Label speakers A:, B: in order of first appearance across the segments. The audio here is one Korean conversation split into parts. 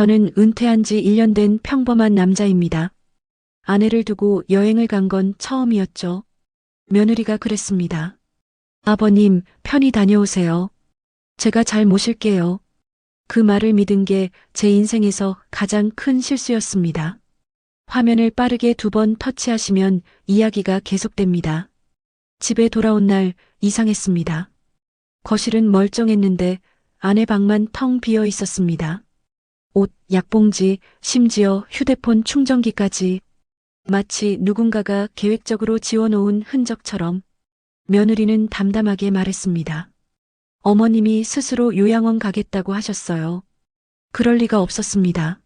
A: 저는 은퇴한 지 1년 된 평범한 남자입니다. 아내를 두고 여행을 간 건 처음이었죠. 며느리가 그랬습니다. 아버님, 편히 다녀오세요. 제가 잘 모실게요. 그 말을 믿은 게 제 인생에서 가장 큰 실수였습니다. 화면을 빠르게 두 번 터치하시면 이야기가 계속됩니다. 집에 돌아온 날 이상했습니다. 거실은 멀쩡했는데 아내 방만 텅 비어 있었습니다. 옷, 약봉지, 심지어 휴대폰 충전기까지 마치 누군가가 계획적으로 지워놓은 흔적처럼 며느리는 담담하게 말했습니다. 어머님이 스스로 요양원 가겠다고 하셨어요. 그럴 리가 없었습니다.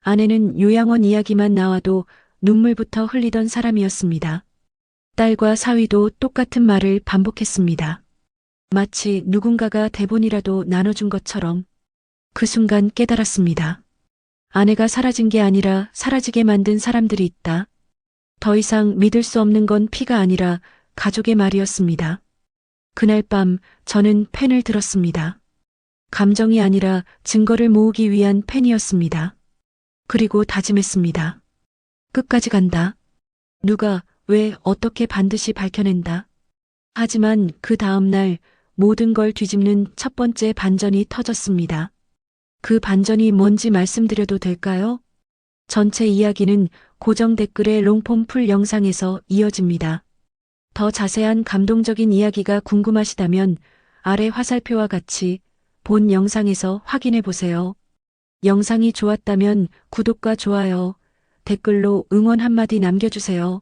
A: 아내는 요양원 이야기만 나와도 눈물부터 흘리던 사람이었습니다. 딸과 사위도 똑같은 말을 반복했습니다. 마치 누군가가 대본이라도 나눠준 것처럼 그 순간 깨달았습니다. 아내가 사라진 게 아니라 사라지게 만든 사람들이 있다. 더 이상 믿을 수 없는 건 피가 아니라 가족의 말이었습니다. 그날 밤 저는 펜을 들었습니다. 감정이 아니라 증거를 모으기 위한 펜이었습니다. 그리고 다짐했습니다. 끝까지 간다. 누가, 왜, 어떻게 반드시 밝혀낸다. 하지만 그 다음날 모든 걸 뒤집는 첫 번째 반전이 터졌습니다. 그 반전이 뭔지 말씀드려도 될까요? 전체 이야기는 고정 댓글의 롱폼 풀 영상에서 이어집니다. 더 자세한 감동적인 이야기가 궁금하시다면 아래 화살표와 같이 본 영상에서 확인해 보세요. 영상이 좋았다면 구독과 좋아요, 댓글로 응원 한마디 남겨주세요.